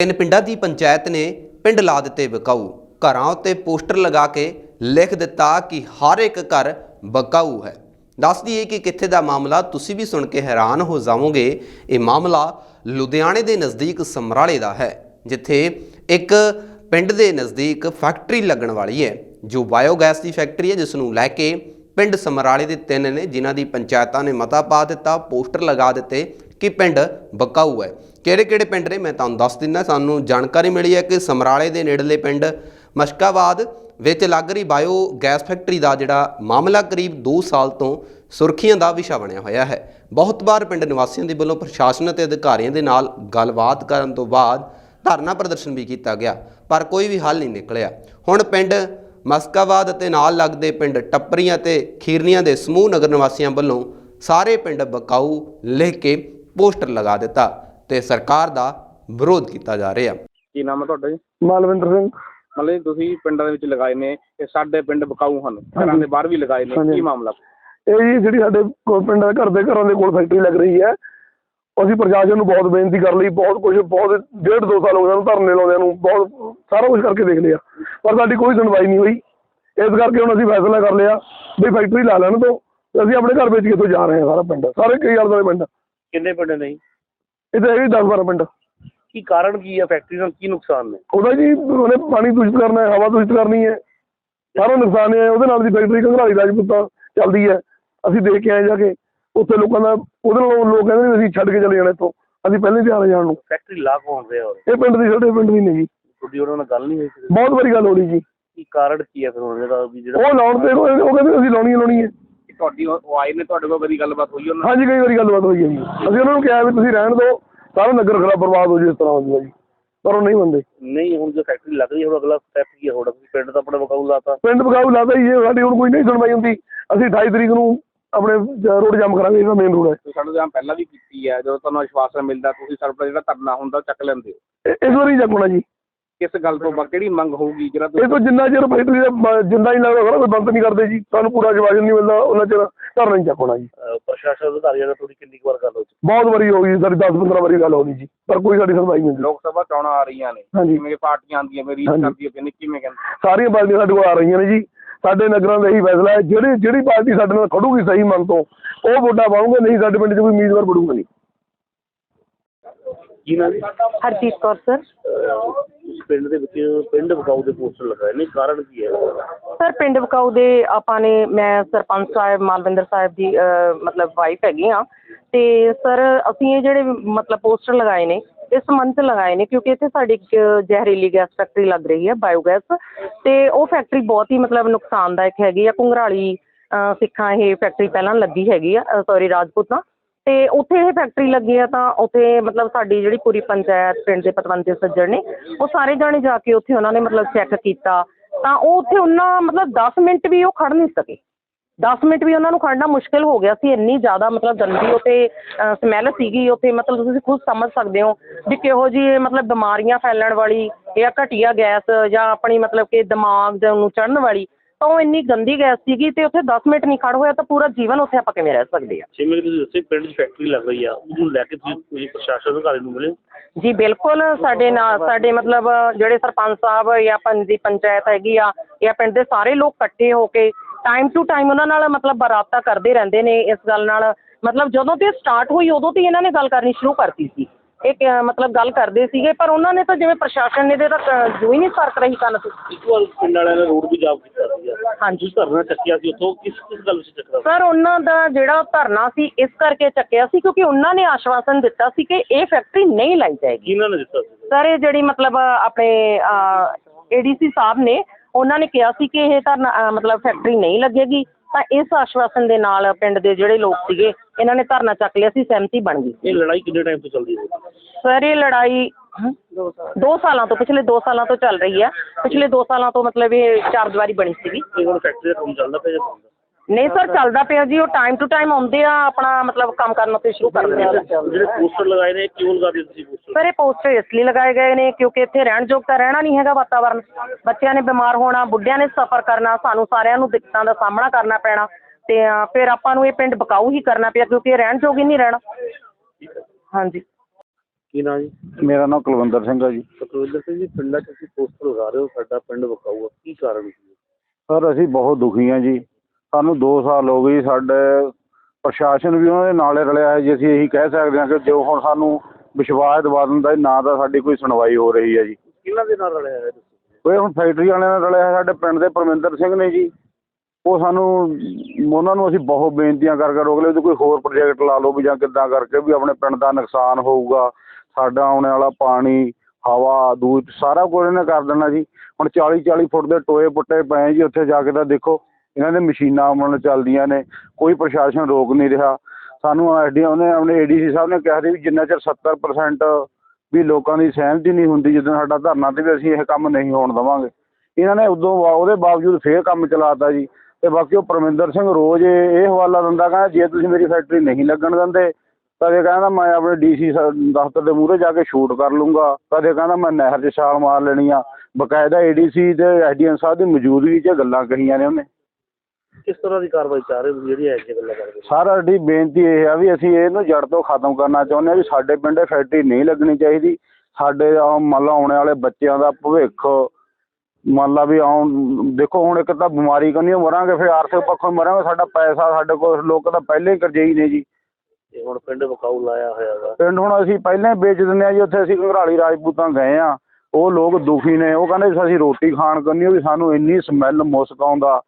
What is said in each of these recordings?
ਤਿੰਨ ਪਿੰਡਾਂ ਦੀ ਪੰਚਾਇਤ ਨੇ ਪਿੰਡ ਲਾ ਦਿੱਤੇ ਬਕਾਊ ਘਰਾਂ ਉੱਤੇ ਪੋਸਟਰ ਲਗਾ ਕੇ ਲਿਖ ਦਿੱਤਾ ਕਿ ਹਰ ਇੱਕ ਘਰ ਬਕਾਊ ਹੈ। ਦੱਸ ਦਈਏ ਕਿ ਕਿੱਥੇ ਦਾ ਮਾਮਲਾ, ਤੁਸੀਂ ਵੀ ਸੁਣ ਕੇ ਹੈਰਾਨ ਹੋ ਜਾਵੋਗੇ, ਇਹ ਮਾਮਲਾ ਲੁਧਿਆਣੇ ਦੇ ਨਜ਼ਦੀਕ ਸਮਰਾਲੇ ਦਾ ਹੈ, ਜਿੱਥੇ ਇੱਕ ਪਿੰਡ ਦੇ ਨਜ਼ਦੀਕ ਫੈਕਟਰੀ ਲੱਗਣ ਵਾਲੀ ਹੈ, ਜੋ ਬਾਇਓਗੈਸ ਦੀ ਫੈਕਟਰੀ ਹੈ ਜਿਸ ਨੂੰ ਲੈ ਕੇ ਪਿੰਡ ਸਮਰਾਲੇ ਦੇ ਤਿੰਨ ਨੇ, ਜਿਨ੍ਹਾਂ ਦੀ ਪੰਚਾਇਤਾਂ ਨੇ ਮਤਾ ਪਾ ਦਿੱਤਾ, ਪੋਸਟਰ ਲਗਾ ਦਿੱਤੇ ਕਿ ਪਿੰਡ ਬਕਾਊ ਹੈ? ਕਿਹੜੇ ਕਿਹੜੇ ਪਿੰਡ ਨੇ? ਮੈਂ ਤੁਹਾਨੂੰ ਦੱਸ ਦਿੰਦਾ, ਸਾਨੂੰ ਜਾਣਕਾਰੀ ਮਿਲੀ ਹੈ ਕਿ ਸਮਰਾਲੇ ਦੇ ਨੇੜਲੇ ਪਿੰਡ ਮਸ਼ਕਾਬਾਦ ਵਿੱਚ ਲੱਗ ਰਹੀ ਬਾਇਓ ਗੈਸ ਫੈਕਟਰੀ ਦਾ ਜਿਹੜਾ ਮਾਮਲਾ ਕਰੀਬ 2 ਸਾਲ ਤੋਂ ਸੁਰਖੀਆਂ ਦਾ ਵਿਸ਼ਾ ਬਣਿਆ ਹੋਇਆ ਹੈ। ਬਹੁਤ ਵਾਰ ਪਿੰਡ ਨਿਵਾਸੀਆਂ ਦੇ ਵੱਲੋਂ ਪ੍ਰਸ਼ਾਸਨ ਅਤੇ ਅਧਿਕਾਰੀਆਂ ਦੇ ਨਾਲ ਗੱਲਬਾਤ ਕਰਨ ਤੋਂ ਬਾਅਦ ਧਰਨਾ ਪ੍ਰਦਰਸ਼ਨ ਵੀ ਕੀਤਾ ਗਿਆ, ਪਰ ਕੋਈ ਵੀ ਹੱਲ ਨਹੀਂ ਨਿਕਲਿਆ। ਹੁਣ ਪਿੰਡ ਮਸਕਾਬਾਦ ਅਤੇ ਨਾਲ ਲੱਗਦੇ ਪਿੰਡ ਟੱਪਰੀਆਂ ਤੇ ਖੀਰਨੀਆਂ ਦੇ ਸਮੂਹ ਨਗਰ ਨਿਵਾਸੀਆਂ ਵੱਲੋਂ ਸਾਰੇ ਪਿੰਡ ਬਕਾਊ ਲਿਖ ਕੇ ਪੋਸਟਰ ਲਗਾ ਦਿੱਤਾ ਤੇ ਸਰਕਾਰ ਦਾ ਵਿਰੋਧ ਕੀਤਾ ਜਾ ਰਿਹਾ। ਕੀ ਨਾਮ ਹੈ ਤੁਹਾਡਾ ਜੀ? ਮਾਲਵਿੰਦਰ ਸਿੰਘ। ਮਤਲਬ ਤੁਸੀਂ ਪਿੰਡਾਂ ਦੇ ਵਿੱਚ ਲਗਾਏ ਨੇ ਕਿ ਸਾਡੇ ਪਿੰਡ ਬਕਾਊ ਹਨ ਘਰਾਂ ਦੇ ਬਾਹਰ ਵੀ ਲਗਾਏ ਨੇ। ਕੀ ਮਾਮਲਾ? ਇਹ ਜੀ ਜਿਹੜੀ ਸਾਡੇ ਕੋਲ ਪਿੰਡਾਂ ਦੇ ਘਰ ਦੇ ਘਰਾਂ ਦੇ ਕੋਲ ਫੈਕਟਰੀ ਲੱਗ ਰਹੀ ਹੈ। ਅਸੀਂ ਪ੍ਰਸ਼ਾਸਨ ਨੂੰ ਬਹੁਤ ਬੇਨਤੀ ਕਰ ਲਈ ਬਹੁਤ ਕੁਝ ਬਹੁਤ ਡੇਢ ਦੋ ਸਾਲ ਹੋ ਗਏ ਸਾਨੂੰ ਧਰਨੇ ਲਾਉਂਦਿਆਂ ਨੂੰ ਬਹੁਤ ਸਾਰਾ ਕੁਝ ਕਰਕੇ ਦੇਖ ਲਿਆ। ਪਰ ਸਾਡੀ ਕੋਈ ਸੁਣਵਾਈ ਨਹੀਂ ਹੋਈ। ਇਸ ਕਰਕੇ ਹੁਣ ਅਸੀਂ ਫੈਸਲਾ ਕਰ ਲਿਆ ਵੀ ਫੈਕਟਰੀ ਲਾ ਲੈਣ ਤੋਂ ਤੇ ਅਸੀਂ ਆਪਣੇ ਘਰ ਵੇਚ ਕੇ ਇੱਥੋਂ ਜਾ ਰਹੇ ਹਾਂ ਸਾਰਾ ਪਿੰਡ ਸਾਰੇ ਕਈ ਆਲੇ ਦੁਆਲੇ ਪਿੰਡ। ਕਿੰਨੇ ਪਿੰਡ ਨਹੀਂ ਇੱਥੇ ਇਹ 10 12 ਪਿੰਡ। ਕੀ ਕਾਰਨ ਕੀ ਹੈ ਫੈਕਟਰੀ ਨਾਲ ਕੀ ਨੁਕਸਾਨ ਨੇ? ਉਹਦਾ ਜੀ ਉਹਨੇ ਪਾਣੀ ਦੂਸ਼ਿਤ ਕਰਨਾ ਹੈ ਹਵਾ ਦੂਸ਼ਿਤ ਕਰਨੀ ਹੈ। ਸਾਰਾ ਨੁਕਸਾਨ ਹੈ ਉਹਦੇ ਨਾਲ ਦੀ ਫੈਕਟਰੀ ਘੰਗਰਾਲੀ ਰਾਜਪੂਤਾਂ ਚੱਲਦੀ ਹੈ। ਅਸੀਂ ਦੇਖ ਕੇ ਆਏ ਜਾ ਕੇ ਉੱਥੇ ਲੋਕਾਂ ਦਾ ਉਹਦੇ ਨਾਲ ਲੋਕ ਕਹਿੰਦੇ ਨੇ ਅਸੀਂ ਛੱਡ ਕੇ ਚਲੇ ਜਾਣਾ ਇੱਥੋਂ। ਅਸੀਂ ਪਹਿਲਾਂ ਤਿਆਰ ਹਾਂ ਜਾਣ ਨੂੰ। ਫੈਕਟਰੀ ਲਾ ਕੌਣ ਰਿਹਾ ਹੋਰ ਇਹ ਪਿੰਡ ਦੀ ਸਾਡੇ ਪਿੰਡ ਦੀ ਨਹੀਂ ਜੀ। ਤੁਹਾਡੀ ਉਹਨਾਂ ਨਾਲ ਗੱਲ ਨਹੀਂ ਹੋਈ ਸੀ ਬਹੁਤ ਵਾਰੀ ਗੱਲ ਹੋ ਰਹੀ ਜੀ। ਕੀ ਕਾਰਨ ਕੀ ਹੈ ਫਿਰ ਉਹਨਾਂ ਦਾ ਵੀ ਜਿਹੜਾ ਉਹ ਲਾਉਣ ਤੇ ਉਹ ਉਹ ਕਹਿੰਦੇ ਅਸੀਂ ਲਾਉਣੀ ਹੀ ਲਾਉਣੀ ਹੈ। ਤੁਹਾਡੀ ਉਹ ਉਹ ਆਏ ਨੇ ਤੁਹਾਡੇ ਕੋਲ ਕਦੀ ਗੱਲਬਾਤ ਹੋਈ ਉਹਨਾਂ ਨਾਲ? ਹਾਂਜੀ ਕਈ ਵਾਰੀ ਗੱਲਬਾਤ ਹੋਈ ਹੈ ਜੀ। ਅਸੀਂ ਉਹਨਾਂ ਨੂੰ ਕਿਹਾ ਵੀ ਤੁਸੀਂ ਰਹਿਣ ਦਿਓ ਸਾਰਾ ਨਗਰ ਖਰਾਬ ਬਰਬਾਦ ਹੋ ਜੇ ਇਸ ਤਰ੍ਹਾਂ ਹੁੰਦੀ ਹੈ ਜੀ। ਪਰ ਉਹ ਨਹੀਂ ਮੰਨਦੇ। ਨਹੀਂ ਹੁਣ ਜੋ ਫੈਕਟਰੀ ਲੱਗ ਰਹੀ ਹੈ ਹੁਣ ਅਗਲਾ ਸਟੈਪ ਕੀ ਹੈ? ਤੁਹਾਡਾ ਤੁਸੀਂ ਪਿੰਡ ਦਾ ਆਪਣਾ ਵਕਾਊ ਲਾਤਾ। ਪਿੰਡ ਬਗਾਉ ਲਾਦਾ ਹੀ ਜੇ ਸਾਡੀ ਹੁਣ ਕੋਈ ਨਹੀਂ ਸੁਣਵਾਈ ਹੁੰਦੀ। ਅਸੀਂ 28 ਤਰੀਕ ਨੂੰ ਆਪਣੇ ਰੋਡ ਜਾਮ ਕਰਾਂਗੇ ਇਹਦਾ ਮੇਨ ਰੋਡ ਹੈ। ਤੁਸੀਂ ਸਾਡੇ ਨਾਲ ਪਹਿਲਾਂ ਵੀ ਕੀਤੀ ਹੈ ਜਦੋਂ ਤੁਹਾਨੂੰ ਵਿਸ਼ਵਾਸ ਮਿਲਦਾ ਤੁਸੀਂ ਜਿਹੜਾ ਧਰਨਾ ਹੁੰਦਾ ਉਹ ਚੱਕ ਲੈਂਦੇ ਹੋ। ਇਹ- ਇਸ ਵਾਰੀ ਜਾਗਣਾ ਜੀ। ਕਿਸ ਗੱਲ ਤੋਂ ਬਾ ਕਿਹੜੀ ਮੰਗ ਹੋਊਗੀ ਜਿਹੜਾ ਤੁਸੀਂ ਇਹ ਤੋਂ ਜਿੰਨਾ ਚਿਰ ਫੈਕਟਰੀ ਦਾ ਬ- ਜਿੰਦਾ ਨਹੀਂ ਲੱਗਦਾ ਕੋਈ ਬੰਦ ਨਹੀਂ ਕਰਦੇ ਜੀ। ਸਾਨੂੰ ਪੂਰਾ ਜਵਾਬ ਨਹੀਂ ਮਿਲਦਾ ਉਹਨਾਂ ਚਿਰ ਧਰਨਾ ਨਹੀਂ ਚੱਕਣਾ ਜੀ। ਅਹ ਪ੍ਰਸ਼ਾਸਨ ਅਧਿਕਾਰੀਆਂ ਨਾਲ ਥੋੜੀ ਕਿੰਨੀ ਕੁ ਵਾਰ ਗੱਲ ਹੋ ਚੁੱਕੀ ਬਹੁਤ ਵਾਰੀ ਹੋ ਗਈ ਸਾਡੀ 10 15 ਵਾਰੀ ਗੱਲ ਹੋ ਗਈ ਜੀ ਪਰ ਕੋਈ ਸਾਡੀ ਸੁਣਵਾਈ ਨਹੀਂ ਹੁੰਦੀ ਲੋਕ ਸਭਾ ਚੋਣਾਂ ਆ ਰਹੀਆਂ ਨੇ ਹਾਂਜੀ। ਕਿਵੇਂ ਪਾਰਟੀਆਂ ਆਉਂਦੀਆਂ ਮੇਰੀ ਹਾਂਜੀ। ਕਰਦੀ ਹੈ ਕਿਵੇਂ ਕਹਿੰਦੇ? ਸਾਰੀਆਂ ਪਾਰਟੀਆਂ ਸਾਡੇ ਕੋਲ ਆ ਰਹੀਆਂ ਨੇ ਜੀ। ਸਾਡੇ ਨਗਰਾਂ ਦਾ ਇਹੀ ਫੈਸਲਾ ਹੈ ਜਿਹੜੀ ਜਿਹੜੀ ਪਾਰਟੀ ਸਾਡੇ ਨਾਲ ਖੜੂਗੀ ਸਹੀ ਮਨ ਤੋਂ ਉਹ ਵੋਟਾਂ ਪਾਉਂਗੇ ਨਹੀਂ ਸਾਡੇ ਪਿੰਡ 'ਚ ਕੋਈ ਉਮੀਦਵਾਰ ਬੜੂਗਾ ਨਹੀਂ। ਕੀ ਨਾ ਜੀ? ਹਰਜੀਤ ਕੌਰ ਸਰ। ਪਿੰਡ ਦੇ ਵਿੱਚ ਪਿੰਡ ਵਕਾਊ ਦੇ ਪੋਸਟਰ ਲਗਾਏ ਨੇ ਕਾਰਨ ਕੀ ਹੈ? ਸਰ ਪਿੰਡ ਬਕਾਊ ਦੇ ਆਪਾਂ ਨੇ ਮੈਂ ਸਰਪੰਚ ਸਾਹਿਬ ਮਾਲਵਿੰਦਰ ਸਾਹਿਬ ਦੀ ਅਹ, ਮਤਲਬ ਵਾਈਫ ਹੈਗੀ ਆ ਤੇ ਸਰ ਅਸੀਂ ਇਹ ਜਿਹੜੇ ਮਤਲਬ ਪੋਸਟਰ ਲਗਾਏ ਨੇ ਇਸ 'ਚ ਲਗਾਏ ਨੇ ਕਿਉਂਕਿ ਇੱਥੇ ਸਾਡੀ ਇੱਕ ਜ਼ਹਿਰੀਲੀ ਗੈਸ ਫੈਕਟਰੀ ਲੱਗ ਰਹੀ ਹੈ ਬਾਇਓਗੈਸ ਤੇ ਉਹ ਫੈਕਟਰੀ ਬਹੁਤ ਹੀ ਮਤਲਬ ਨੁਕਸਾਨਦਾਇਕ ਹੈਗੀ ਆ ਕੁੰਗਰਾਲੀ ਅਹ, ਸਿੱਖਾਂ ਇਹ ਫੈਕਟਰੀ ਪਹਿਲਾਂ ਲੱਗੀ ਹੈਗੀ ਆ ਸੌਰੀ ਰਾਜਪੂਤਾਂ। ਅਤੇ ਉੱਥੇ ਇਹ ਫੈਕਟਰੀ ਲੱਗੀ ਆ ਤਾਂ ਉੱਥੇ ਮਤਲਬ ਸਾਡੀ ਜਿਹੜੀ ਪੂਰੀ ਪੰਚਾਇਤ, ਪਿੰਡ ਦੇ ਪਤਵੰਤੇ, ਸੱਜਣ ਨੇ, ਉਹ ਸਾਰੇ ਜਾਣੇ ਜਾ ਕੇ ਉੱਥੇ ਉਹਨਾਂ ਨੇ ਮਤਲਬ ਚੈੱਕ ਕੀਤਾ। ਤਾਂ ਉਹ ਉੱਥੇ ਉਹਨਾਂ ਮਤਲਬ ਦਸ ਮਿੰਟ ਵੀ ਉਹ ਖੜ੍ਹ ਨਹੀਂ ਸਕੇ। ਦਸ ਮਿੰਟ ਵੀ ਉਹਨਾਂ ਨੂੰ ਖੜ੍ਹਨਾ ਮੁਸ਼ਕਿਲ ਹੋ ਗਿਆ ਸੀ, ਇੰਨੀ ਜ਼ਿਆਦਾ ਮਤਲਬ ਗੰਦੀ ਉੱਥੇ ਸਮੈਲ ਸੀਗੀ ਉੱਥੇ, ਮਤਲਬ ਤੁਸੀਂ ਖੁਦ ਸਮਝ ਸਕਦੇ ਹੋ ਵੀ ਕਿਹੋ ਜਿਹੀ ਮਤਲਬ ਬਿਮਾਰੀਆਂ ਫੈਲਣ ਵਾਲੀ, ਜਾਂ ਘਟੀਆ ਗੈਸ, ਜਾਂ ਆਪਣੀ ਮਤਲਬ ਕਿ ਦਿਮਾਗ ਨੂੰ ਚੜ੍ਹਨ ਵਾਲੀ ਤਾਂ ਉਹ ਇੰਨੀ ਗੰਦੀ ਗੈਸ ਸੀਗੀ ਤੇ ਉੱਥੇ 10 ਮਿੰਟ ਨਹੀਂ ਖੜ ਹੋਇਆ ਤਾਂ ਪੂਰਾ ਜੀਵਨ ਉੱਥੇ ਆਪਾਂ ਕਿਵੇਂ ਰਹਿ ਸਕਦੇ ਆ? ਜਿਵੇਂ ਤੁਸੀਂ ਦੱਸੇ ਪਿੰਡ 'ਚ ਫੈਕਟਰੀ ਲੱਗ ਰਹੀ ਆ ਉਹਨੂੰ ਲੈ ਕੇ ਤੁਸੀਂ ਕੋਈ ਪ੍ਰਸ਼ਾਸਨ ਅਧਿਕਾਰੀ ਨੂੰ ਮਿਲੇ? ਜੀ ਬਿਲਕੁਲ ਸਾਡੇ ਨਾਲ ਸਾਡੇ ਮਤਲਬ ਜਿਹੜੇ ਸਰਪੰਚ ਸਾਹਿਬ ਜਾਂ ਪੰਚ ਦੀ ਪੰਚਾਇਤ ਹੈਗੀ ਆ ਜਾਂ ਪਿੰਡ ਦੇ ਸਾਰੇ ਲੋਕ ਇਕੱਠੇ ਹੋ ਕੇ ਟਾਈਮ ਟੂ ਟਾਈਮ ਉਹਨਾਂ ਨਾਲ ਮਤਲਬ ਬਰਾਬਤਾ ਕਰਦੇ ਰਹਿੰਦੇ ਨੇ ਇਸ ਗੱਲ ਨਾਲ। ਮਤਲਬ ਜਦੋਂ ਤੇ ਸਟਾਰਟ ਹੋਈ ਉਦੋਂ ਤੇ ਇਹਨਾਂ ਨੇ ਗੱਲ ਕਰਨੀ ਸ਼ੁਰੂ ਕਰਤੀ ਸੀ। ਇਹ ਕ- ਮਤਲਬ ਗੱਲ ਕਰਦੇ ਸੀਗੇ ਪਰ ਉਹਨਾਂ ਨੇ ਤਾਂ ਜਿਵੇਂ ਪ੍ਰਸ਼ਾਸਨ ਨੇ ਦੇ ਤਾਂ ਜੋ ਹੀ ਨਹੀਂ ਸਰਕ ਰਹੀ ਕੰਨ ਤੋਂ। ਇੱਕ ਵਾਰ ਪਿੰਡ ਵਾਲਿਆਂ ਨੇ ਰੋਡ ਵੀ ਜਾਮ ਕੀਤਾ ਸੀਗਾ। ਹਾਂਜੀ। ਤੁਸੀਂ ਧਰਨਾ ਚੱਕਿਆ ਸੀ ਉੱਥੋਂ? ਕਿਸ ਕਿਸ ਗੱਲ ਵਿੱਚ ਚੱਕਦਾ ਸਰ ਉਹਨਾਂ ਦਾ ਜਿਹੜਾ ਧਰਨਾ ਸੀ ਇਸ ਕਰਕੇ ਚੱਕਿਆ ਸੀ ਕਿਉਂਕਿ ਉਹਨਾਂ ਨੇ ਆਸ਼ਵਾਸਨ ਦਿੱਤਾ ਸੀ ਕਿ ਇਹ ਫੈਕਟਰੀ ਨਹੀਂ ਲਾਈ ਜਾਏਗੀ। ਕਿਹਨਾਂ ਨੇ ਦਿੱਤਾ ਸੀ? ਸਰ ਇਹ ਜਿਹੜੀ ਮਤਲਬ ਆਪਣੇ ਏਡੀਸੀ ਸਾਹਿਬ ਨੇ ਉਹਨਾਂ ਨੇ ਕਿਹਾ ਸੀ ਕਿ ਇਹ ਧਰਨਾ ਮਤਲਬ ਫੈਕਟਰੀ ਨਹੀਂ ਲੱਗੇਗੀ। ਤਾਂ ਇਸ ਆਸ਼ਵਾਸਨ ਦੇ ਨਾਲ ਪਿੰਡ ਦੇ ਜਿਹੜੇ ਲੋਕ ਸੀਗੇ ਇਹਨਾਂ ਨੇ ਧਰਨਾ ਚੱਕ ਲਿਆ ਸੀ ਸਹਿਮਤੀ ਬਣ ਗਈ ਇਹ ਲੜਾਈ ਕਿੰਨੇ ਟਾਈਮ ਤੋਂ ਚੱਲਦੀ ਹੈ? ਸਰ ਇਹ ਲੜਾਈ ਦੋ ਸਾਲਾਂ ਤੋਂ ਪਿਛਲੇ 2 ਸਾਲਾਂ ਤੋਂ ਚੱਲ ਰਹੀ ਹੈ। ਪਿਛਲੇ 2 ਸਾਲਾਂ ਤੋਂ ਮਤਲਬ ਇਹ ਚਾਰ ਦੀਵਾਰੀ ਬਣੀ ਸੀਗੀ। ਇਹ ਹੁਣ ਫੈਕਟਰੀ ਦਾ ਕੰਮ ਚੱਲਦਾ ਪਿਆ ਜਾਂ ਬੰਦ? ਹੈ? ਨਹੀਂ ਸਰ ਚੱਲਦਾ ਪਿਆ ਜੀ ਉਹ ਟਾਈਮ ਟੂ ਟਾਈਮ ਆਉਂਦੇ ਆ ਆਪਣਾ ਮਤਲਬ ਕੰਮ ਕਰਨਾ ਤੇ ਸ਼ੁਰੂ ਕਰ ਦਿੰਦੇ ਆ। ਜਿਹੜੇ ਪੋਸਟਰ ਲਗਾਏ ਨੇ ਕਿਉਂ ਲਗਾ ਦਿੱਤੇ ਤੁਸੀਂ ਪੋਸਟਰ ਸਰ ਇਹ ਪੋਸਟਰ ਇਸ ਲਈ ਲਗਾਏ ਗਏ ਨੇ ਕਿਉਂਕਿ ਇੱਥੇ ਰਹਿਣ ਯੋਗ ਤਾਂ ਰਹਿਣਾ ਨਹੀਂ ਹੈਗਾ ਵਾਤਾਵਰਨ। ਬੱਚਿਆਂ ਨੇ ਬਿਮਾਰ ਹੋਣਾ ਬੁੱਢਿਆਂ ਨੇ ਸਫਰ ਕਰਨਾ ਸਾਨੂੰ ਸਾਰਿਆਂ ਨੂੰ ਦਿੱਕਤਾਂ ਦਾ ਸਾਹਮਣਾ ਕਰਨਾ ਪੈਣਾ। ਤੇ ਫਿਰ ਆਪਾਂ ਨੂੰ ਇਹ ਪਿੰਡ ਬਕਾਊ ਹੀ ਕਰਨਾ ਪਿਆ ਕਿਉਂਕਿ ਇਹ ਰਹਿਣ ਯੋਗ ਹੀ ਨਹੀਂ ਰਹਿਣਾ। ਹਾਂਜੀ। ਕੀ ਨਾਂ ਜੀ? ਮੇਰਾ ਨਾਮ ਕੁਲਵੰਦਰ ਸਿੰਘ ਆ ਜੀ। ਸਤਵਿੰਦਰ ਸਿੰਘ ਜੀ ਪਿੰਡਾਂ 'ਚ ਤੁਸੀਂ ਪੋਸਟਰ ਲਗਾ ਰਹੇ ਹੋ ਸਾਡਾ ਪਿੰਡ ਵਿਕਾਊ ਆ ਕੀ ਕਾਰਨ ਸਰ ਅਸੀਂ ਬਹੁਤ ਦੁਖੀ ਹਾਂ ਜੀ। ਸਾਨੂੰ 2 ਸਾਲ ਹੋ ਗਏ ਸਾਡੇ ਪ੍ਰਸ਼ਾਸਨ ਵੀ ਉਹਨਾਂ ਦੇ ਨਾਲੇ ਰਲਿਆ ਹੈ ਜੀ ਅਸੀਂ ਇਹੀ ਕਹਿ ਸਕਦੇ ਹਾਂ ਕਿ ਜੋ ਹੁਣ ਸਾਨੂੰ ਵਿਸ਼ਵਾਸ ਦਿਵਾ ਦਿੰਦਾ ਜੀ, ਨਾ ਤਾਂ ਸਾਡੀ ਕੋਈ ਸੁਣਵਾਈ ਹੋ ਰਹੀ ਹੈ ਜੀ। ਕਿਹਨਾਂ ਦੇ ਨਾਲ ਰਲਿਆ ਹੈ ਤੁਸੀਂ? ਕੋਈ ਹੁਣ ਫੈਕਟਰੀ ਵਾਲਿਆਂ ਨਾਲ ਰਲਿਆ ਹੈ ਸਾਡੇ ਪਿੰਡ ਦੇ ਪਰਮਿੰਦਰ ਸਿੰਘ ਨੇ ਜੀ। ਉਹ ਸਾਨੂੰ ਉਹਨਾਂ ਨੂੰ ਅਸੀਂ ਬਹੁਤ ਬੇਨਤੀਆਂ ਕਰ ਕਰ ਰੋਕ ਲਏ ਵੀ ਕੋਈ ਹੋਰ ਪ੍ਰੋਜੈਕਟ ਲਾ ਲਓ ਵੀ ਜਾਂ ਕਿੱਦਾਂ ਕਰਕੇ ਵੀ ਆਪਣੇ ਪਿੰਡ ਦਾ ਨੁਕਸਾਨ ਹੋਊਗਾ ਸਾਡਾ ਆਉਣ ਵਾਲਾ ਪਾਣੀ ਹਵਾ ਦੂਧ ਸਾਰਾ ਕੁਝ ਇਹਨੇ ਕਰ ਦੇਣਾ ਜੀ। ਹੁਣ 40 40 ਫੁੱਟ ਦੇ ਟੋਏ ਪੁੱਟੇ ਪਏ ਜੀ ਉੱਥੇ ਜਾ ਕੇ ਤਾਂ ਦੇਖੋ ਇਹਨਾਂ ਦੇ ਮਸ਼ੀਨਾਂ ਮਨ ਚੱਲਦੀਆਂ ਨੇ, ਕੋਈ ਪ੍ਰਸ਼ਾਸਨ ਰੋਕ ਨਹੀਂ ਰਿਹਾ। ਸਾਨੂੰ ਐਡੀ ਉਹਨੇ ਆਪਣੇ ਏਡੀਸੀ ਸਾਹਿਬ ਨੇ ਕਿਹਾ ਸੀ ਵੀ ਜਿੰਨਾ ਚਿਰ 70% ਵੀ ਲੋਕਾਂ ਦੀ ਸਹਿਮਤੀ ਨਹੀਂ ਹੁੰਦੀ, ਜਦੋਂ ਸਾਡਾ ਧਰਨਾ ਤੇ ਵੀ ਅਸੀਂ ਇਹ ਕੰਮ ਨਹੀਂ ਹੋਣ ਦੇਵਾਂਗੇ। ਇਹਨਾਂ ਨੇ ਉਦੋਂ ਬਾ- ਉਹਦੇ ਬਾਵਜੂਦ ਫੇਰ ਕੰਮ ਚਲਾਤਾ ਜੀ। ਤੇ ਬਾਕੀ ਉਹ ਪਰਮਿੰਦਰ ਸਿੰਘ ਰੋਜ਼ ਇਹ ਇਹ ਹਵਾਲਾ ਦਿੰਦਾ, ਕਹਿੰਦਾ ਜੇ ਤੁਸੀਂ ਮੇਰੀ ਫੈਕਟਰੀ ਨਹੀਂ ਲੱਗਣ ਦਿੰਦੇ, ਕਦੇ ਕਹਿੰਦਾ ਮੈਂ ਆਪਣੇ ਡੀਸੀ ਦਫ਼ਤਰ ਦੇ ਮੂਹਰੇ ਜਾ ਕੇ ਸ਼ੂਟ ਕਰ ਲੂੰਗਾ। ਕਦੇ ਕਹਿੰਦਾ ਮੈਂ ਨਹਿਰ 'ਚ ਛਾਲ ਮਾਰ ਲੈਣੀ ਆ। ਬਕਾਇਦਾ ਏਡੀਸੀ ਤੇ ਐਸਡੀਐਮ ਸਾਹਿਬ ਦੀ ਮੌਜੂਦਗੀ 'ਚ ਗੱਲਾਂ ਕਹੀਆਂ ਨੇ ਉਹਨੇ। ਕਿਸ ਤਰ੍ਹਾਂ ਦੀ ਕਾਰਵਾਈ ਚਾਹ ਰਹੇ ਹੋ ਜਿਹੜੀ ਇਹ ਗੱਲਾਂ ਕਰਦੇ? ਸਾਰਾ ਸਾਡੀ ਬੇਨਤੀ ਇਹ ਆ ਵੀ ਅਸੀਂ ਇਹਨੂੰ ਜੜ ਤੋਂ ਖਤਮ ਕਰਨਾ ਚਾਹੁੰਦੇ ਆ ਵੀ ਸਾਡੇ ਪਿੰਡੇ ਫੈਕਟਰੀ ਨਹੀਂ ਲੱਗਣੀ ਚਾਹੀਦੀ। ਸਾਡੇ ਆਹ ਮੰਨ ਲਾ ਆਉਣ ਵਾਲੇ ਬੱਚਿਆਂ ਦਾ ਭਵਿੱਖ ਮੰਨ ਲਾ ਵੀ ਆਉਣ ਦੇਖੋ ਹੁਣ ਇੱਕ ਤਾਂ ਬਿਮਾਰੀ ਕੰਨੀ ਮਰਾਂਗੇ ਫਿਰ ਆਰਥਿਕ ਪੱਖੋਂ ਮਰਾਂਗੇ ਸਾਡਾ ਪੈਸਾ ਸਾਡੇ ਕੋਲ ਲੋਕ ਤਾਂ ਪਹਿਲੇ ਹੀ ਕਰਜ਼ਈ ਨੇ ਜੀ। ਤੇ ਹੁਣ ਪਿੰਡ ਵਿਕਾਊ ਲਾਇਆ ਹੋਇਆ ਵਾ। ਪਿੰਡ ਹੁਣ ਅਸੀਂ ਪਹਿਲਾਂ ਹੀ ਵੇਚ ਦਿੰਦੇ ਆ ਜੀ ਉੱਥੇ ਅਸੀਂ ਘੰਗਰਾਲੀ ਰਾਜਪੂਤਾਂ ਗਏ ਆ ਉਹ ਲੋਕ ਦੁਖੀ ਨੇ ਉਹ ਕਹਿੰਦੇ ਅਸੀਂ ਰੋਟੀ ਖਾਣ ਕੰਨੀ ਵੀ ਸਾਨੂੰ ਇੰਨੀ ਸਮੈਲ ਮੁਸਕ ਆਉਂਦਾ।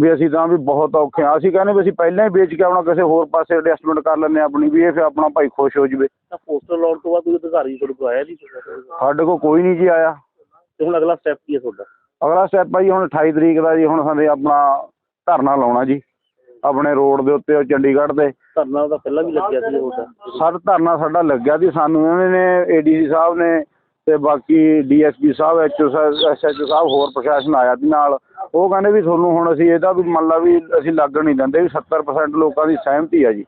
ਵੀ ਅਸੀਂ ਤਾਂ ਵੀ ਬਹੁਤ ਔਖੇ ਆ ਅਸੀਂ ਕਹਿੰਦੇ ਵੀ ਅਸੀਂ ਪਹਿਲਾਂ ਹੀ ਵੇਚ ਕੇ ਆਪਣਾ ਕਿਸੇ ਹੋਰ ਪਾਸੇ ਐਡਜਸਟਮੈਂਟ ਕਰ ਲੈਂਦੇ ਹਾਂ ਆਪਣੀ ਵੀ ਇਹ ਫਿਰ ਆਪਣਾ ਭਾਈ ਖੁਸ਼ ਹੋ ਜਵੇ। ਤਾਂ ਪੋਸਟਰ ਲਾਉਣ ਤੋਂ ਬਾਅਦ ਕੋਈ ਅਧਿਕਾਰੀ ਤੁਹਾਡੇ ਕੋਲ ਆਇਆ ਨਹੀਂ ਸਾਡੇ ਕੋਲ ਕੋਈ ਨਹੀਂ ਜੀ ਆਇਆ। ਤੇ ਹੁਣ ਅਗਲਾ ਸਟੈਪ ਕੀ ਹੈ ਤੁਹਾਡਾ? ਅਗਲਾ ਸਟੈਪ ਆ ਜੀ ਹੁਣ 28 ਤਰੀਕ ਦਾ ਜੀ ਹੁਣ ਸਾਡੇ ਆਪਣਾ ਧਰਨਾ ਲਾਉਣਾ ਜੀ। ਆਪਣੇ ਰੋਡ ਦੇ ਉੱਤੇ ਉਹ ਚੰਡੀਗੜ੍ਹ ਦੇ। ਧਰਨਾ ਉਹਦਾ ਪਹਿਲਾਂ ਵੀ ਲੱਗਿਆ ਸੀ ਤੁਹਾਡਾ ਸਰ ਧਰਨਾ ਸਾਡਾ ਲੱਗਿਆ ਸੀ ਸਾਨੂੰ ਇਹਨਾਂ ਨੇ ਏਡੀਸੀ ਸਾਹਿਬ ਨੇ ਤੇ ਬਾਕੀ ਡੀਐਸਪੀ ਸਾਹਿਬ ਐਚਓ ਐਸਐਚਓ ਸਾਹਿਬ ਹੋਰ ਪ੍ਰਸ਼ਾਸਨ ਆਇਆ ਸੀ ਨਾਲ। ਉਹ ਕਹਿੰਦੇ ਵੀ ਤੁਹਾਨੂੰ ਹੁਣ ਅਸੀਂ ਇਹਦਾ ਵੀ ਮੰਨ ਲਾ ਵੀ ਅਸੀਂ ਲੱਗਣ ਨਹੀਂ ਦਿੰਦੇ ਵੀ 70% ਲੋਕਾਂ ਦੀ ਸਹਿਮਤੀ ਆ ਜੀ।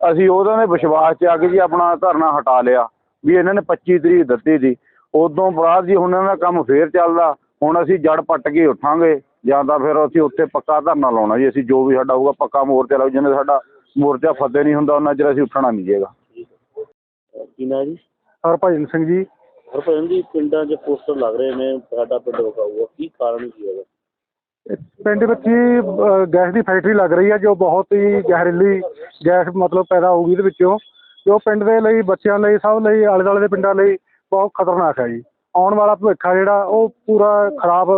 ਅਸੀਂ ਉਹਨਾਂ ਦੇ ਵਿਸ਼ਵਾਸ 'ਚ ਆ ਕੇ ਜੀ ਆਪਣਾ ਧਰਨਾ ਹਟਾ ਲਿਆ ਵੀ ਇਹਨਾਂ ਨੇ 25 ਤਰੀਕ ਦਿੱਤੀ ਸੀ। ਉਦੋਂ ਬਾਅਦ ਜੀ ਹੁਣ ਇਹਨਾਂ ਦਾ ਕੰਮ ਫੇਰ ਚੱਲਦਾ। ਹੁਣ ਅਸੀਂ ਜੜ ਪੱਟ ਕੇ ਉੱਠਾਂਗੇ ਜਾਂ ਤਾਂ ਫਿਰ ਅਸੀਂ ਉੱਥੇ ਪੱਕਾ ਧਰਨਾ ਲਾਉਣਾ ਜੀ। ਅਸੀਂ ਜੋ ਵੀ ਸਾਡਾ ਹੋਊਗਾ ਪੱਕਾ ਮੋਰਚਾ ਲਾਉ ਜਿੰਨੇ ਸਾਡਾ ਮੋਰਚਾ ਫਤਿਹ ਨਹੀਂ ਹੁੰਦਾ ਉਹਨਾਂ ਚਿਰ ਅਸੀਂ ਉੱਠਣਾ ਨਹੀਂ ਜੀਗਾ ਕੀ ਨਾਂ ਜੀ? ਹਰਭਜਨ ਸਿੰਘ ਜੀ। ਹਰਪ੍ਰੀਤ ਜੀ ਪਿੰਡਾਂ 'ਚ ਪੋਸਟਰ ਲੱਗ ਰਹੇ ਨੇ। ਸਾਡਾ ਪਿੰਡ ਵਿਕਾਊ ਆ ਕੀ ਕਾਰਨ ਕੀ ਹੈਗਾ? ਪਿੰਡ ਵਿੱਚ ਹੀ ਗੈਸ ਦੀ ਫੈਕਟਰੀ ਲੱਗ ਰਹੀ ਹੈ ਜੋ ਬਹੁਤ ਹੀ ਜ਼ਹਿਰੀਲੀ ਗੈਸ ਮਤਲਬ ਪੈਦਾ ਹੋਊਗੀ ਇਹਦੇ ਵਿੱਚੋਂ ਜੋ ਪਿੰਡ ਦੇ ਲਈ ਬੱਚਿਆਂ ਲਈ ਸਭ ਲਈ ਆਲੇ ਦੁਆਲੇ ਦੇ ਪਿੰਡਾਂ ਲਈ ਬਹੁਤ ਖਤਰਨਾਕ ਹੈ ਜੀ। ਆਉਣ ਵਾਲਾ ਭਵਿੱਖ ਆ ਜਿਹੜਾ ਉਹ ਪੂਰਾ ਖਰਾਬ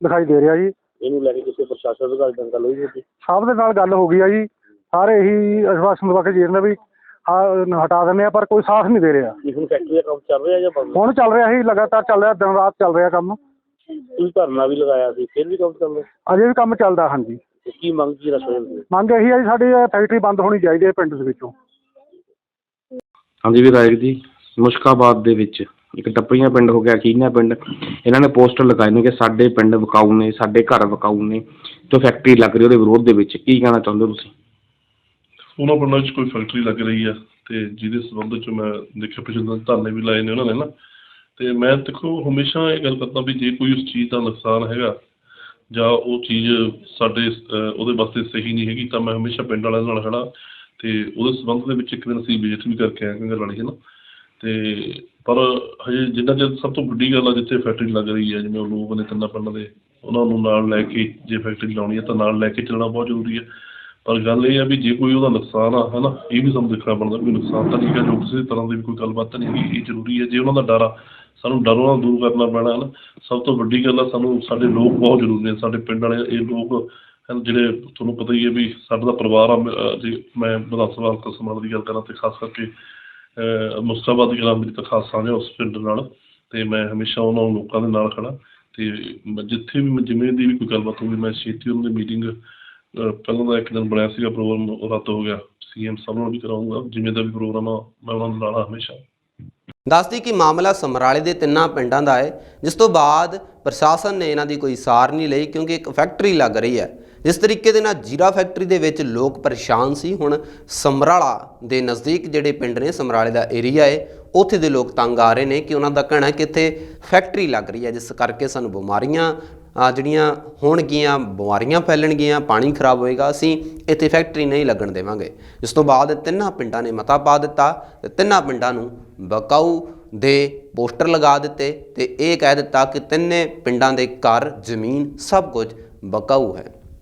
ਦਿਖਾਈ ਦੇ ਰਿਹਾ ਜੀ। ਇਹਨੂੰ ਲੈ ਕੇ ਕਿਸੇ ਪ੍ਰਸ਼ਾਸਨ ਅਧਿਕਾਰੀ ਨਾਲ ਗੱਲ ਹੋਈ ਤੁਹਾਡੀ ਸਭ ਦੇ ਨਾਲ ਗੱਲ ਹੋ ਗਈ ਆ ਜੀ। ਸਾਰੇ ਇਹੀ ਅਸ਼ਵਾਸਨ ਦਵਾ ਕੇ ਜੀ ਰਹੇ ਨੇ ਵੀ ਹਾਂ ਹਟਾ ਦਿੰਦੇ ਆ ਪਰ ਕੋਈ ਸਾਥ ਨਹੀਂ ਦੇ ਰਿਹਾ। ਕੀ ਹੁਣ ਫੈਕਟਰੀ ਦਾ ਕੰਮ ਚੱਲ ਰਿਹਾ ਜਾਂ ਬੰਦ? ਹੁਣ ਚੱਲ ਰਿਹਾ ਹੀ ਲਗਾਤਾਰ ਚੱਲ ਰਿਹਾ ਦਿਨ ਰਾਤ ਚੱਲ ਰਿਹਾ ਕੰਮ। ਤੁਸੀਂ ਧਰਨਾ ਵੀ ਲਗਾਇਆ ਸੀ ਫਿਰ ਵੀ ਕੰਮ ਚੱਲ ਰਿਹਾ ਅਜੇ ਵੀ ਕੰਮ ਚੱਲਦਾ ਹਾਂਜੀ। ਤੇ ਕੀ ਮੰਗ ਕੀ ਰੱਖ ਰਹੇ ਹੋ ਮੰਗ ਇਹੀ ਹੈ ਜੀ ਸਾਡੀ ਇਹ ਫੈਕਟਰੀ ਬੰਦ ਹੋਣੀ ਚਾਹੀਦੀ ਹੈ ਪਿੰਡ ਦੇ ਵਿੱਚੋਂ। ਹਾਂਜੀ ਵਿਧਾਇਕ ਜੀ ਮੁਸ਼ਕਾਬਾਦ ਦੇ ਵਿੱਚ ਇੱਕ ਟੱਪਰੀਆਂ ਪਿੰਡ ਹੋ ਗਿਆ ਕੀਨਾ ਪਿੰਡ। ਇਹਨਾਂ ਨੇ ਪੋਸਟਰ ਲਗਾਏ ਨੇ ਕਿ ਸਾਡੇ ਪਿੰਡ ਵਿਕਾਊ ਨੇ ਸਾਡੇ ਘਰ ਵਿਕਾਊ ਨੇ ਜੋ ਫੈਕਟਰੀ ਲੱਗ ਰਹੀ ਉਹਦੇ ਵਿਰੋਧ ਦੇ ਵਿੱਚ ਕੀ ਕਹਿਣਾ ਚਾਹੁੰਦੇ ਹੋ ਤੁਸੀਂ? ਉਹਨਾਂ ਪਿੰਡਾਂ 'ਚ ਕੋਈ ਫੈਕਟਰੀ ਲੱਗ ਰਹੀ ਆ ਤੇ ਜਿਹਦੇ ਸੰਬੰਧ 'ਚ ਮੈਂ ਦੇਖਿਆ ਪਿਛਲੇ ਦਿਨ ਧਰਨੇ ਵੀ ਲਾਏ ਨੇ ਉਹਨਾਂ ਨੇ ਨਾ। ਤੇ ਮੈਂ ਦੇਖੋ ਹਮੇਸ਼ਾ ਇਹ ਗੱਲ ਕਰਦਾ ਵੀ ਜੇ ਕੋਈ ਉਸ ਚੀਜ਼ ਦਾ ਨੁਕਸਾਨ ਹੈਗਾ ਜਾਂ ਉਹ ਚੀਜ਼ ਸਾਡੇ ਉਹਦੇ ਵਾਸਤੇ ਸਹੀ ਨਹੀਂ ਹੈਗੀ, ਤਾਂ ਮੈਂ ਹਮੇਸ਼ਾ ਪਿੰਡ ਵਾਲਿਆਂ ਨਾਲ ਖੜਾ ਤੇ ਉਹਦੇ ਸੰਬੰਧ ਦੇ ਵਿੱਚ ਇੱਕ ਦਿਨ ਅਸੀਂ ਵਿਜ਼ਿਟ ਵੀ ਕਰਕੇ ਆਏ ਕੰਗਰ ਵਾਲੀ ਹੈ ਨਾ ਤੇ ਪਰ ਹਜੇ ਜਿੰਨਾ ਚਿਰ ਸਭ ਤੋਂ ਵੱਡੀ ਗੱਲ ਆ ਜਿੱਥੇ ਫੈਕਟਰੀ ਲੱਗ ਰਹੀ ਹੈ, ਜਿਵੇਂ ਉਹ ਲੋਕ ਨੇ ਤਿੰਨਾਂ ਪਿੰਡਾਂ ਦੇ, ਉਹਨਾਂ ਨੂੰ ਨਾਲ ਲੈ ਕੇ ਜੇ ਫੈਕਟਰੀ ਲਾਉਣੀ ਹੈ ਤਾਂ ਨਾਲ ਲੈ ਕੇ ਚੱਲਣਾ ਬਹੁਤ ਜ਼ਰੂਰੀ ਹੈ। ਪਰ ਗੱਲ ਇਹ ਆ ਵੀ ਜੇ ਕੋਈ ਉਹਦਾ ਨੁਕਸਾਨ ਆ, ਹਨਾ, ਇਹ ਵੀ ਸਾਨੂੰ ਦੇਖਣਾ ਬਣਦਾ ਵੀ ਨੁਕਸਾਨ ਤਾਂ ਨਹੀਂ ਹੈ ਜੋ ਕਿਸੇ ਤਰ੍ਹਾਂ ਦੀ ਵੀ ਕੋਈ ਗੱਲਬਾਤ ਤਾਂ ਨਹੀਂ ਹੈਗੀ, ਇਹ ਜ਼ਰੂਰੀ ਹੈ। ਜੇ ਉਹਨਾਂ ਦਾ ਡਰ ਆ ਸਾਨੂੰ ਡਰ ਉਹਨਾਂ ਨੂੰ ਦੂਰ ਕਰਨਾ ਪੈਣਾ ਹੈ ਨਾ ਸਭ ਤੋਂ ਵੱਡੀ ਗੱਲ ਆ, ਸਾਨੂੰ ਸਾਡੇ ਲੋਕ ਬਹੁਤ ਜ਼ਰੂਰੀ ਨੇ, ਸਾਡੇ ਪਿੰਡ ਵਾਲੇ, ਇਹ ਲੋਕ, ਹਨ, ਜਿਹੜੇ ਤੁਹਾਨੂੰ ਪਤਾ ਹੀ ਹੈ ਵੀ ਸਾਡਾ ਤਾਂ ਪਰਿਵਾਰ ਆ, ਮ- ਮੈਂ ਵਿਧਾਨ ਸਭਾ ਹਲਕਾ ਸਮਾਜ ਦੀ ਗੱਲ ਕਰਾਂ ਤੇ ਖਾਸ ਕਰਕੇ, ਅਹ ਮੁਸਤਾਬਾਦ ਦੀ ਤਾਂ ਖਾਸ ਸਾਂਝ ਉਸ ਪਿੰਡ ਨਾਲ, ਤੇ ਮੈਂ ਹਮੇਸ਼ਾ ਉਹਨਾਂ ਲੋਕਾਂ ਦੇ ਨਾਲ ਖੜਾ ਤੇ ਜਿੱਥੇ ਵੀ ਮੈਂ, ਜਿਵੇਂ ਦੀ ਵੀ ਕੋਈ ਗੱਲਬਾਤ ਹੋਵੇ ਮੈਂ ਛੇਤੀ ਉਹਨਾਂ ਦੀ ਮੀਟਿੰਗ ਪਹਿਲਾਂ ਦਾ ਇੱਕ ਦਿਨ ਬਣਾਇਆ ਸੀਗਾ ਪ੍ਰੋਗਰਾਮ, ਰੱਦ ਹੋ ਗਿਆ, ਸੀਐਮ ਸਾਹਿਬ ਨਾਲ ਵੀ ਕਰਾਉਂਗਾ ਜਿਵੇਂ ਦਾ ਵੀ ਪ੍ਰੋਗਰਾਮ ਆ, ਮੈਂ ਉਹਨਾਂ ਦੇ ਨਾਲ ਆ ਹਮੇਸ਼ਾ। ਦੱਸਦੀ ਕਿ ਮਾਮਲਾ ਸਮਰਾਲੇ ਦੇ ਤਿੰਨਾਂ ਪਿੰਡਾਂ ਦਾ ਹੈ, ਜਿਸ ਤੋਂ ਬਾਅਦ ਪ੍ਰਸ਼ਾਸਨ ਨੇ ਇਹਨਾਂ ਦੀ ਕੋਈ ਸਾਰ ਨਹੀਂ ਲਈ ਕਿਉਂਕਿ ਇੱਕ ਫੈਕਟਰੀ ਲੱਗ ਰਹੀ ਹੈ। ਜਿਸ ਤਰੀਕੇ ਦੇ ਨਾਲ ਜੀਰਾ ਫੈਕਟਰੀ ਦੇ ਵਿੱਚ ਲੋਕ ਪਰੇਸ਼ਾਨ ਸੀ। ਹੁਣ ਸਮਰਾਲਾ ਦੇ ਨਜ਼ਦੀਕ ਜਿਹੜੇ ਪਿੰਡ ਨੇ, ਸਮਰਾਲੇ ਦਾ ਏਰੀਆ ਹੈ ਉੱਥੇ ਦੇ ਲੋਕ ਤੰਗ ਆ ਰਹੇ ਨੇ ਕਿ ਉਹਨਾਂ ਦਾ ਕਹਿਣਾ ਕਿ ਇੱਥੇ ਫੈਕਟਰੀ ਲੱਗ ਰਹੀ ਹੈ, ਜਿਸ ਕਰਕੇ ਸਾਨੂੰ ਬਿਮਾਰੀਆਂ ਆ ਜਿਹੜੀਆਂ ਹੋਣਗੀਆਂ, ਬਿਮਾਰੀਆਂ ਫੈਲਣਗੀਆਂ, ਪਾਣੀ ਖਰਾਬ ਹੋਏਗਾ, ਅਸੀਂ ਇੱਥੇ ਫੈਕਟਰੀ ਨਹੀਂ ਲੱਗਣ ਦੇਵਾਂਗੇ। ਇਸ ਤੋਂ ਬਾਅਦ ਤਿੰਨਾਂ ਪਿੰਡਾਂ ਨੇ ਮਤਾ ਪਾ ਦਿੱਤਾ ਤੇ ਤਿੰਨਾਂ ਪਿੰਡਾਂ ਨੂੰ ਬਕਾਊ ਦੇ ਪੋਸਟਰ ਲਗਾ ਦਿੱਤੇ ਤੇ ਇਹ ਕਹਿ ਦਿੱਤਾ ਕਿ ਤਿੰਨੇ ਪਿੰਡਾਂ ਦੇ ਘਰ, ਜ਼ਮੀਨ ਸਭ ਕੁਝ ਬਕਾਊ ਹੈ।